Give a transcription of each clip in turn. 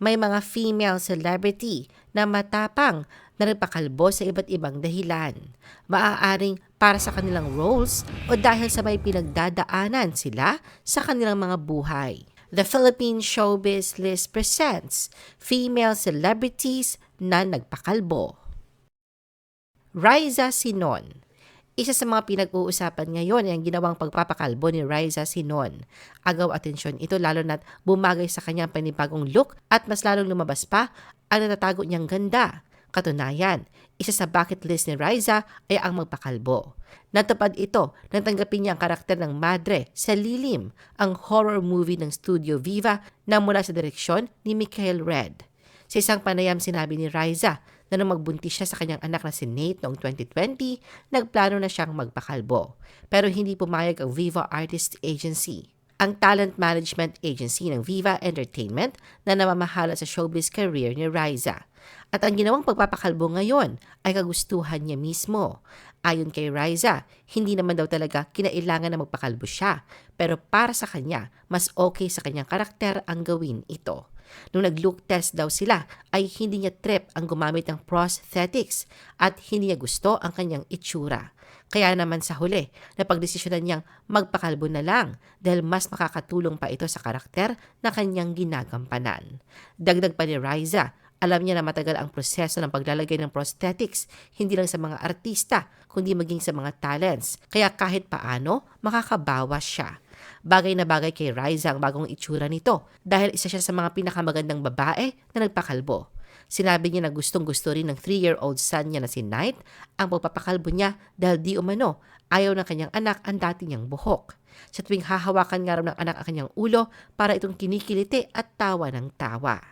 may mga female celebrity na matapang na nagpakalbo sa iba't ibang dahilan. Maaaring para sa kanilang roles o dahil sa may pinagdadaanan sila sa kanilang mga buhay. The Philippine Showbiz List presents Female Celebrities na Nagpakalbo. Riza Sinon isa sa mga pinag-uusapan ngayon ay ang ginawang pagpapakalbo ni Riza Sinon. Agaw atensyon ito lalo na't bumagay sa kanyang panibagong look at mas lalong lumabas pa ang natatago niyang ganda. Katunayan, isa sa bucket list ni Riza ay ang magpakalbo. Natupad ito nang tanggapin niya ang karakter ng madre sa Lilim, ang horror movie ng Studio Viva na mula sa direksyon ni Michael Red. Sa isang panayam sinabi ni Riza na nung magbuntis siya sa kanyang anak na si Nate noong 2020, nagplano na siyang magpakalbo. Pero hindi pumayag ang Viva Artist Agency ang talent management agency ng Viva Entertainment na namamahala sa showbiz career ni Riza. At ang ginawang pagpapakalbo ngayon ay kagustuhan niya mismo. Ayon kay Riza, hindi naman daw talaga kinailangan na magpakalbo siya, pero para sa kanya, mas okay sa kanyang karakter ang gawin ito. Nung nag-look test daw sila, ay hindi niya trip ang gumamit ng prosthetics at hindi niya gusto ang kanyang itsura. Kaya naman sa huli, napagdesisyonan niyang magpakalbo na lang dahil mas makakatulong pa ito sa karakter na kanyang ginagampanan. Dagdag pa ni Riza, alam niya na matagal ang proseso ng paglalagay ng prosthetics, hindi lang sa mga artista, kundi maging sa mga talents. Kaya kahit paano, makakabawas siya. Bagay na bagay kay Riza ang bagong itsura nito dahil isa siya sa mga pinakamagandang babae na nagpakalbo. Sinabi niya na gustong gusto rin ng 3-year-old son niya na si Knight ang pagpapakalbo niya dahil di umano ayaw ng kanyang anak ang dati niyang buhok. Sa tuwing hahawakan nga raw ng anak ang kanyang ulo para itong kinikiliti at tawa ng tawa.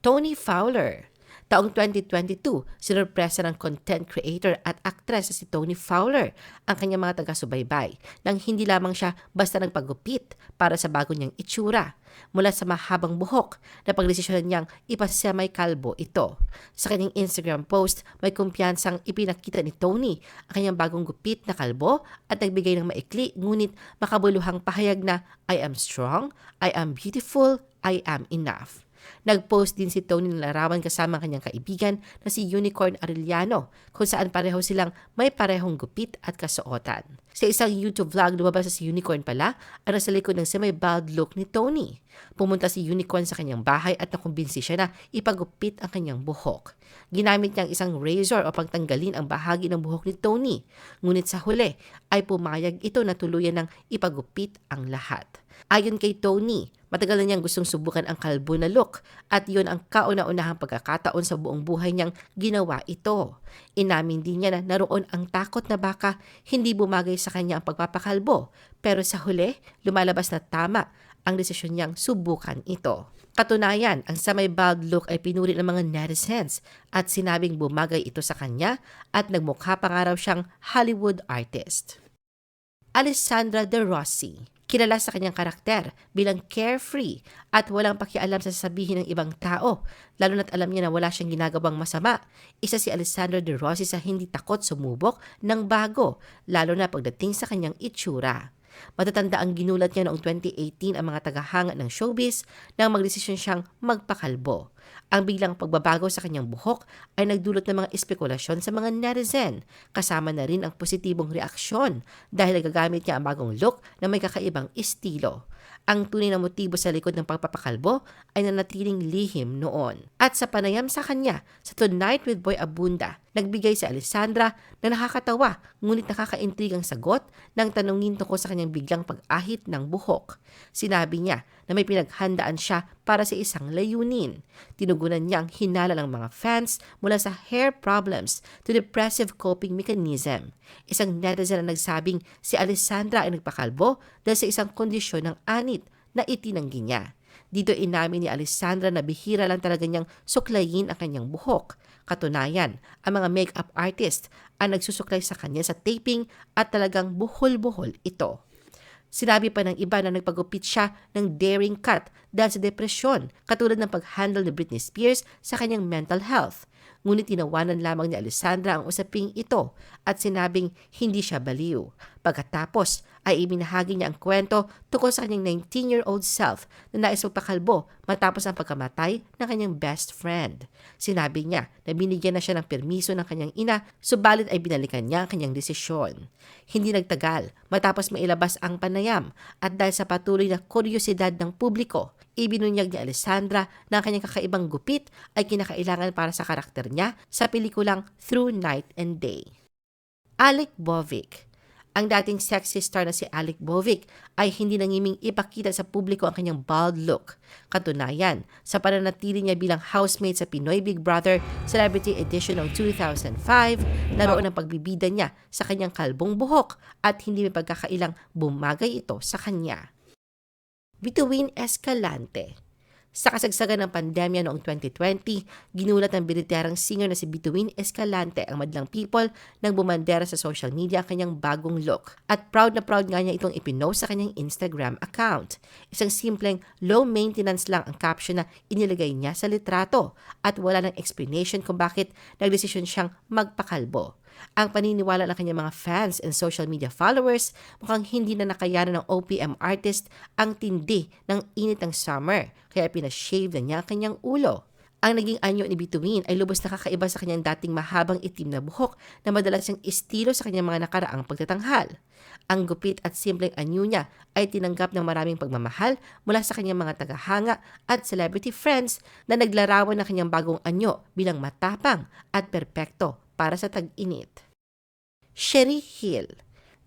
Tony Fowler Taong 2022, sinurpresa ng content creator at actress si Tony Fowler ang kanyang mga taga-subaybay nang hindi lamang siya basta nagpagupit para sa bago niyang itsura. Mula sa mahabang buhok na pagdesisyon niyang ipasemay kalbo ito. Sa kanyang Instagram post, may kumpiyansang ipinakita ni Tony ang kanyang bagong gupit na kalbo at nagbigay ng maikli ngunit makabuluhang pahayag na I am strong, I am beautiful, I am enough. Nag-post din si Tony ng larawan kasama kanyang kaibigan na si Unicorn Arellano kung saan pareho silang may parehong gupit at kasuotan. Sa isang YouTube vlog, lumabas si Unicorn pala ang nasa likod ng semi-bald look ni Tony. Pumunta si Unicorn sa kanyang bahay at nakumbinsi siya na ipagupit ang kanyang buhok. Ginamit niya ang isang razor o pagtanggalin ang bahagi ng buhok ni Tony. Ngunit sa huli ay pumayag ito na tuluyan ng ipagupit ang lahat. Ayon kay Tony, matagal na niyang gustong subukan ang kalbo na look at yon ang kauna-unahang pagkakataon sa buong buhay niyang ginawa ito. Inamin din niya na naroon ang takot na baka hindi bumagay sa kanya ang pagpapakalbo pero sa huli lumalabas na tama ang desisyon niyang subukan ito. Katunayan, ang sa may bald look ay pinuri ng mga netizens at sinabing bumagay ito sa kanya at nagmukha pa nga raw siyang Hollywood artist. Alessandra De Rossi Kilala sa kanyang karakter bilang carefree at walang pakialam sa sasabihin ng ibang tao, lalo na't alam niya na wala siyang ginagawang masama. Isa si Alessandro De Rossi sa hindi takot sumubok ng bago, lalo na pagdating sa kanyang itsura. Matatanda ang ginulat niya noong 2018 ang mga tagahanga ng showbiz nang magdesisyon siyang magpakalbo. Ang biglang pagbabago sa kanyang buhok ay nagdulot ng mga espekulasyon sa mga netizen, kasama na rin ang positibong reaksyon dahil gagamit niya ang bagong look na may kakaibang estilo. Ang tunay na motibo sa likod ng pagpapakalbo ay nanatiling lihim noon. At sa panayam sa kanya sa Tonight with Boy Abunda, nagbigay si Alessandra na nakakatawa ngunit nakakaintrigang sagot nang tanungin tungkol sa kanyang biglang pag-ahit ng buhok. Sinabi niya na may pinaghandaan siya para sa isang layunin. Tinugunan niyang hinala ng mga fans mula sa hair problems to depressive coping mechanism. Isang netizen na nagsabing si Alessandra ay nagpakalbo dahil sa isang kondisyon ng anit na itinanggi niya. Dito inamin ni Alessandra na bihira lang talaga niyang suklayin ang kanyang buhok. Katunayan, ang mga makeup artist ang nagsusuklay sa kanya sa taping at talagang buhol-buhol ito. Sinabi pa ng iba na nagpagupit siya ng daring cut dahil sa depresyon, katulad ng pag-handle ni Britney Spears sa kanyang mental health. Ngunit tinawanan lamang ni Alessandra ang usaping ito at sinabing hindi siya baliw. Pagkatapos ay ibinahagi niya ang kwento tungkol sa kanyang 19-year-old self na nais magpakalbo matapos ang pagkamatay ng kanyang best friend. Sinabi niya na binigyan na siya ng permiso ng kanyang ina subalit ay binalikan niya ang kanyang desisyon. Hindi nagtagal matapos mailabas ang panayam at dahil sa patuloy na kuryosidad ng publiko, ibinunyag ni Alessandra na ang kanyang kakaibang gupit ay kinakailangan para sa karakter niya sa pelikulang Through Night and Day. Alec Bovic ang dating sexy star na si Alec Bovic ay hindi nangiming ipakita sa publiko ang kanyang bald look. Katunayan, sa pananatili niya bilang housemate sa Pinoy Big Brother Celebrity Edition noong 2005, naroon ang pagbibida niya sa kanyang kalbong buhok at hindi may pagkakailang bumagay ito sa kanya. Bituin Escalante sa kasagsagan ng pandemya noong 2020, ginulat ng biliterang singer na si Bituin Escalante ang madlang people nang bumandera sa social media ang kanyang bagong look. At proud na proud nga niya itong ipinost sa kanyang Instagram account. Isang simpleng low maintenance lang ang caption na inilagay niya sa litrato at wala ng explanation kung bakit nagdesisyon siyang magpakalbo. Ang paniniwala ng kanyang mga fans and social media followers mukhang hindi na nakayanan ng OPM artist ang tindi ng init ng summer kaya pinashave na niya ang kanyang ulo. Ang naging anyo ni Bituin ay lubos na kakaiba sa kanyang dating mahabang itim na buhok na madalas siyang estilo sa kanyang mga nakaraang pagtatanghal. Ang gupit at simpleng anyo niya ay tinanggap ng maraming pagmamahal mula sa kanyang mga tagahanga at celebrity friends na naglarawan ng kanyang bagong anyo bilang matapang at perpekto para sa tag-init. Sherry Hill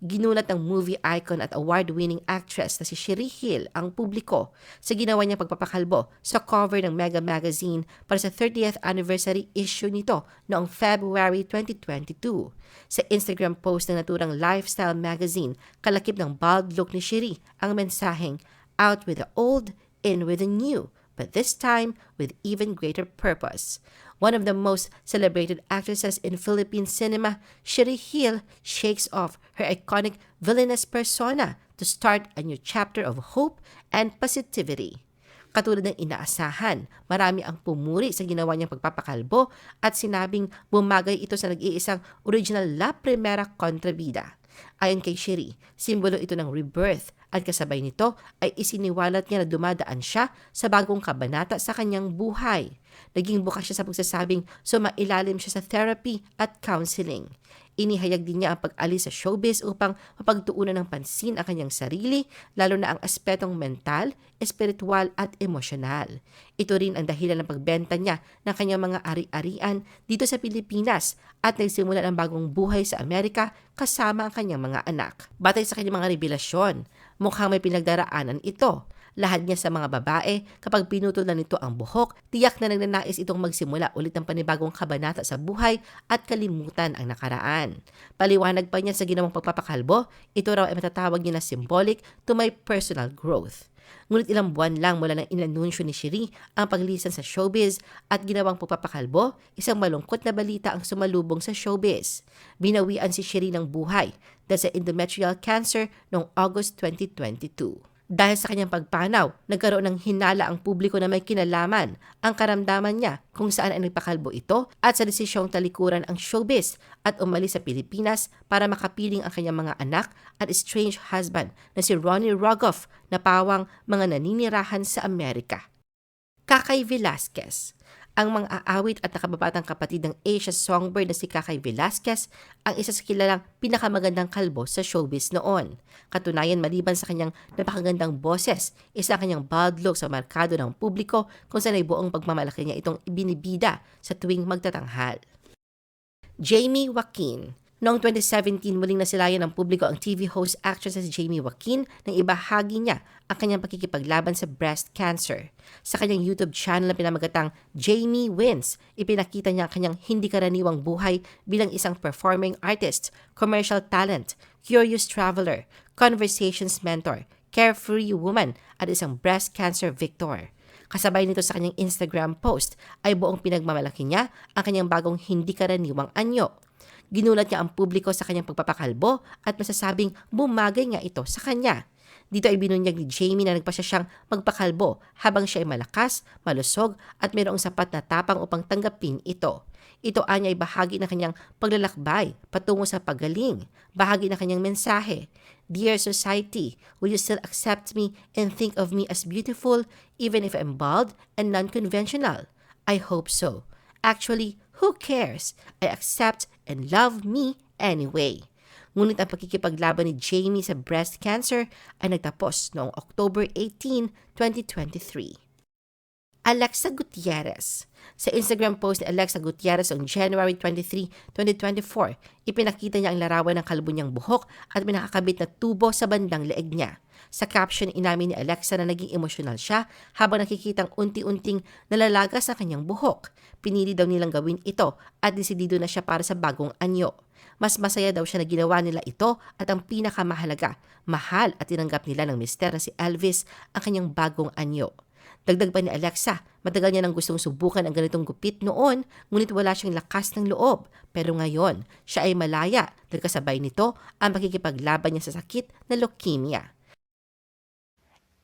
Ginulat ng movie icon at award-winning actress na si Sherry Hill ang publiko sa ginawa niyang pagpapakalbo sa cover ng Mega Magazine para sa 30th anniversary issue nito noong February 2022. Sa Instagram post ng naturang lifestyle magazine, kalakip ng bald look ni Sherry ang mensaheng Out with the old, in with the new, but this time with even greater purpose. One of the most celebrated actresses in Philippine cinema, Sherry Hill shakes off her iconic villainous persona to start a new chapter of hope and positivity. Katulad ng inaasahan, marami ang pumuri sa ginawa niyang pagpapakalbo at sinabing bumagay ito sa nag-iisang original La Primera Contrabida. Ayon kay Sherry, simbolo ito ng rebirth at kasabay nito ay isiniwalat niya na dumadaan siya sa bagong kabanata sa kanyang buhay. Naging bukas siya sa pagsasabing sumailalim siya sa therapy at counseling. Inihayag din niya ang pag-alis sa showbiz upang mapagtuunan ng pansin ang kanyang sarili, lalo na ang aspetong mental, espiritual at emosyonal. Ito rin ang dahilan ng pagbenta niya ng kanyang mga ari-arian dito sa Pilipinas at nagsimula ng bagong buhay sa Amerika kasama ang kanyang mga anak. Batay sa kanyang mga revelasyon, mukhang may pinagdaraanan ito lahat niya sa mga babae, kapag pinutol na nito ang buhok, tiyak na nagnanais itong magsimula ulit ng panibagong kabanata sa buhay at kalimutan ang nakaraan. Paliwanag pa niya sa ginawang pagpapakalbo, ito raw ay matatawag niya na symbolic to my personal growth. Ngunit ilang buwan lang mula nang inanunsyo ni Shiri ang paglisan sa showbiz at ginawang pagpapakalbo, isang malungkot na balita ang sumalubong sa showbiz. Binawian si Shiri ng buhay dahil sa endometrial cancer noong August 2022. Dahil sa kanyang pagpanaw, nagkaroon ng hinala ang publiko na may kinalaman ang karamdaman niya kung saan ay nagpakalbo ito at sa desisyong talikuran ang showbiz at umalis sa Pilipinas para makapiling ang kanyang mga anak at estranged husband na si Ronnie Rogoff na pawang mga naninirahan sa Amerika. Kakay Velasquez ang mga aawit at nakababatang kapatid ng Asia songbird na si Kakay Velasquez ang isa sa kilalang pinakamagandang kalbo sa showbiz noon. Katunayan maliban sa kanyang napakagandang boses, isa kanyang bald look sa markado ng publiko kung saan ay buong pagmamalaki niya itong ibinibida sa tuwing magtatanghal. Jamie Joaquin Noong 2017, muling nasilayan ng publiko ang TV host actress si Jamie Joaquin nang ibahagi niya ang kanyang pakikipaglaban sa breast cancer. Sa kanyang YouTube channel na pinamagatang Jamie Wins, ipinakita niya ang kanyang hindi karaniwang buhay bilang isang performing artist, commercial talent, curious traveler, conversations mentor, carefree woman at isang breast cancer victor. Kasabay nito sa kanyang Instagram post ay buong pinagmamalaki niya ang kanyang bagong hindi karaniwang anyo. Ginulat niya ang publiko sa kanyang pagpapakalbo at masasabing bumagay nga ito sa kanya. Dito ay binunyag ni Jamie na nagpasya siyang magpakalbo habang siya ay malakas, malusog at mayroong sapat na tapang upang tanggapin ito. Ito anya ay bahagi ng kanyang paglalakbay patungo sa pagaling, bahagi ng kanyang mensahe. Dear society, will you still accept me and think of me as beautiful even if I'm bald and non-conventional? I hope so. Actually, who cares? I accept and love me anyway. Ngunit ang pagkikipaglaban ni Jamie sa breast cancer ay nagtapos noong October 18, 2023. Alexa Gutierrez. Sa Instagram post ni Alexa Gutierrez on January 23, 2024, ipinakita niya ang larawan ng kalbo niyang buhok at may nakakabit na tubo sa bandang leeg niya. Sa caption, inamin ni Alexa na naging emosyonal siya habang nakikitang unti-unting nalalagas ang kanyang buhok. Pinili daw nilang gawin ito at desidido na siya para sa bagong anyo. Mas masaya daw siya na ginawa nila ito at ang pinakamahalaga, mahal at tinanggap nila ng mister na si Elvis ang kanyang bagong anyo. Dagdag pa ni Alexa, matagal niya nang gustong subukan ang ganitong gupit noon, ngunit wala siyang lakas ng loob. Pero ngayon, siya ay malaya dahil kasabay nito ang pakikipaglaban niya sa sakit na leukemia.